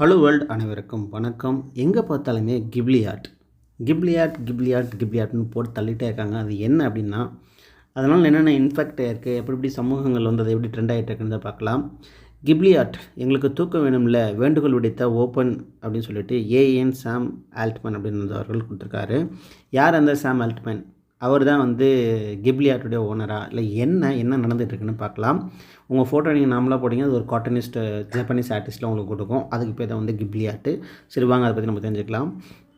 Hello world அனைவருக்கும் வணக்கம். எங்கே பார்த்தாலுமே Ghibli art Ghibli art Ghibli art Ghibli ஆர்ட்னு போட்டு தள்ளிட்டே இருக்காங்க. அது என்ன அப்படின்னா அதனால் என்னென்ன இன்ஃபெக்ட் இருக்குது எப்படி எப்படி சமூகங்கள் வந்து அதை எப்படி ட்ரெண்ட் ஆகிட்டு இருக்குன்னு பார்க்கலாம். கிப்லி ஆர்ட் எங்களுக்கு தூக்கம் வேணும்ல வேண்டுகோள் விடுத்த ஓப்பன் அப்படின்னு சொல்லிட்டு ஏஎன் சாம் ஆல்ட்மேன் அப்படின்னு அவர்கள் கொடுத்துருக்காரு. யார் அந்த சாம் ஆல்ட்மேன் அவர் தான் வந்து கிப்லி ஆர்ட்டுடைய ஓனரா இல்லை என்ன என்ன நடந்துகிட்ருக்குன்னு பார்க்கலாம். உங்கள் ஃபோட்டோ நீங்கள் நாமளாக போட்டிங்க அது ஒரு காட்டனிஸ்ட் ஜப்பனீஸ் ஆர்டிஸ்ட்டில் உங்களுக்கு கொடுக்கும். அதுக்கு பேர் தான் வந்து கிப்லி ஆர்ட்டு சரி வாங்க அதை பற்றி நம்ம தெரிஞ்சுக்கலாம்.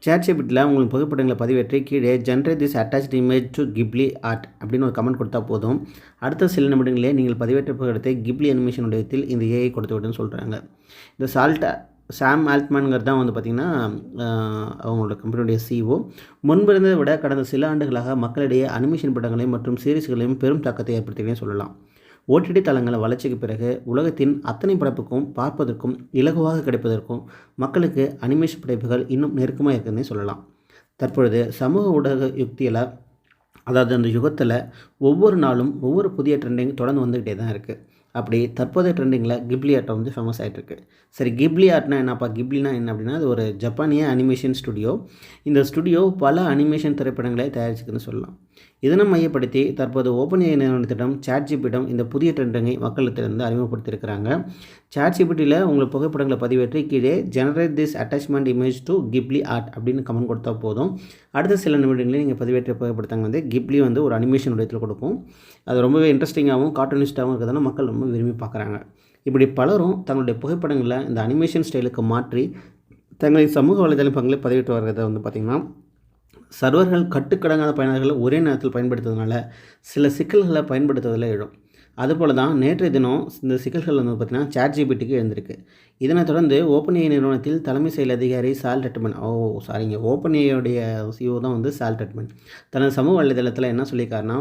சேட்ஜிபிட்டில் உங்களுக்கு புகைப்படங்களை பதிவேற்றி கீழே generate this attached image to Ghibli art அப்படின்னு ஒரு கமெண்ட் கொடுத்தா போதும். அடுத்த சில நிமிடங்களே நீங்கள் பதிவேற்ற புகைப்படத்தை கிப்லி அனிமேஷன் உடையத்தில் இந்த ஏஐ கொடுத்து விட்டுன்னு சொல்கிறாங்க இந்த சால்ட்டை சாம் ஆல்ட்மேனுங்கிறது தான் வந்து பார்த்திங்கன்னா அவங்களோட கம்பெனியுடைய சிஓ முன்பிருந்ததை விட கடந்த சில ஆண்டுகளாக மக்களிடையே அனிமேஷன் படங்களையும் மற்றும் சீரீஸ்களையும் பெரும் தாக்கத்தை ஏற்படுத்தினே சொல்லலாம். ஓடிடி தளங்களை வளர்ச்சிக்கு பிறகு உலகத்தின் அத்தனை படைப்புக்கும் பார்ப்பதற்கும் இலகுவாக கிடைப்பதற்கும் மக்களுக்கு அனிமேஷன் படைப்புகள் இன்னும் நெருக்கமாக இருக்குதுன்னே சொல்லலாம். தற்பொழுது சமூக ஊடக யுக்தியில் அதாவது அந்த யுகத்தில் ஒவ்வொரு நாளும் ஒவ்வொரு புதிய ட்ரெண்டிங் தொடர்ந்து வந்துக்கிட்டே தான் இருக்குது அப்படி தற்போதைய ட்ரெண்டிங்கில் கிப்லி ஆர்ட் வந்து ஃபேமஸ் ஆகிட்டுருக்கு சரி கிப்லி ஆர்ட்னா என்னப்பா? கிப்லினா என்ன அப்படின்னா அது ஒரு ஜப்பானிய அனிமேஷன் ஸ்டுடியோ இந்த ஸ்டுடியோ பல அனிமேஷன் திரைப்படங்களை தயாரிச்சுக்குன்னு சொல்லலாம். இதனை மையப்படுத்தி தற்போது ஓப்பன் ஏஐ நிறுவனத்திடம் சாட்ஜிபிடம் இந்த புதிய ட்ரெண்டிங்கை மக்களிடத்திலிருந்து அறிமுகப்படுத்தியிருக்கிறாங்க. சாட்ஜிபிட்டியில் உங்கள் புகைப்படங்களை பதிவேற்றி கீழே generate this attachment image to Ghibli art அப்படின்னு கமெண்ட் கொடுத்தா போதும். அடுத்த சில நிமிடங்களில் நீங்கள் பதிவேற்ற புகைப்படத்தங்க வந்து கிப்லி வந்து ஒரு அனிமேஷன் உடையத்தில் கொடுக்கும். அது ரொம்பவே இன்ட்ரெஸ்டிங்காகவும் கார்ட்டூனிஸ்டாகவும் இருக்கிறதுனால மக்கள் ரொம்ப விரும்பி பார்க்குறாங்க. இப்படி பலரும் தங்களுடைய புகைப்படங்களை இந்த அனிமேஷன் ஸ்டைலுக்கு மாற்றி தங்களின் சமூக வலைதள பங்களை பதிவிட்டு வர்றதை வந்து பார்த்திங்கன்னா சர்வர்கள் கட்டுக்கடங்காத பயனர்களை ஒரே நேரத்தில் பயன்படுத்துறதுனால சில சிக்கல்களை பயன்படுத்துவதில் எழும். அதுபோல் தான் நேற்றைய தினம் இந்த சிக்கல்கள் வந்து பார்த்திங்கன்னா சாட் ஜிபிடிக்கு எழுந்திருக்கு. இதனைத் தொடர்ந்து ஓப்பன் நிறுவனத்தில் தலைமை செயல் அதிகாரி சால் டெட்மன் ஓ சாரிங்க ஓப்பன் சிஓ தான் வந்து சால் டெட்மன் தனது சமூக வலைதளத்தில் என்ன சொல்லியிருக்காருன்னா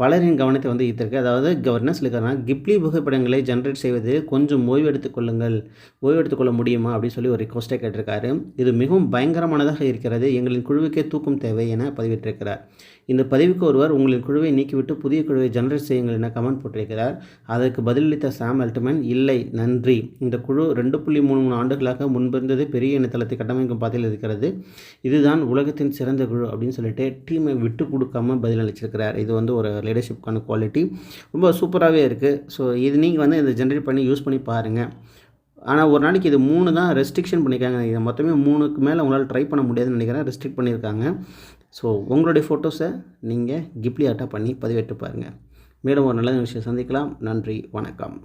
பலரின் கவனத்தை வந்து ஈர்த்திருக்கு. அதாவது அவர் என்ன சொல்லியிருக்காருன்னா கிப்லி புகைப்படங்களை ஜென்ரேட் செய்வது கொஞ்சம் ஓய்வு எடுத்துக்கொள்ளுங்கள் ஓய்வு எடுத்துக்கொள்ள முடியுமா? அப்படின்னு சொல்லி ஒரு ரிக்வஸ்ட்டை கேட்டிருக்காரு. இது மிகவும் பயங்கரமானதாக இருக்கிறது. எங்களின் குழுவுக்கே தூக்கும் தேவை என பதிவிட்டிருக்கிறார். இந்த பதிவுக்கு ஒருவர் உங்களின் குழுவை நீக்கிவிட்டு புதிய குழுவை ஜென்ரேட் செய்யுங்கள் என கமெண்ட் போட்டிருக்கிறார். அதற்கு பதிலளித்த சாம் அல்ட்மேன் இல்லை நன்றி. இந்த குழு ரெண்டு புள்ளி மூணு மூணு ஆண்டுகளாக முன்பிருந்தது பெரிய இணையதளத்தை கட்டமைக்கும் பாதையில் இருக்கிறது. இதுதான் உலகத்தின் சிறந்த குழு அப்படின்னு சொல்லிட்டு டீமை விட்டு கொடுக்காம பதிலளிச்சிருக்கிறார். இது வந்து ஒரு லீடர்ஷிப்கான குவாலிட்டி ரொம்ப சூப்பராகவே இருக்குது ஸோ இது நீங்கள் வந்து இதை ஜென்ரேட் பண்ணி யூஸ் பண்ணி பாருங்கள் ஆனால் ஒரு நாளைக்கு இது மூணு தான் ரெஸ்ட்ரிக்ஷன் பண்ணியிருக்காங்க இதை மொத்தமே மூணுக்கு மேலே உங்களால் ட்ரை பண்ண முடியாதுன்னு நினைக்கிறேன். ரெஸ்ட்ரிக்ட் பண்ணியிருக்காங்க ஸோ உங்களுடைய ஃபோட்டோஸை நீங்கள் கிப்ளி ஆட்டாக பண்ணி பதிவேற்று பாருங்கள் மேலும் ஒரு நல்ல விஷயம் சந்திக்கலாம். நன்றி. வணக்கம்.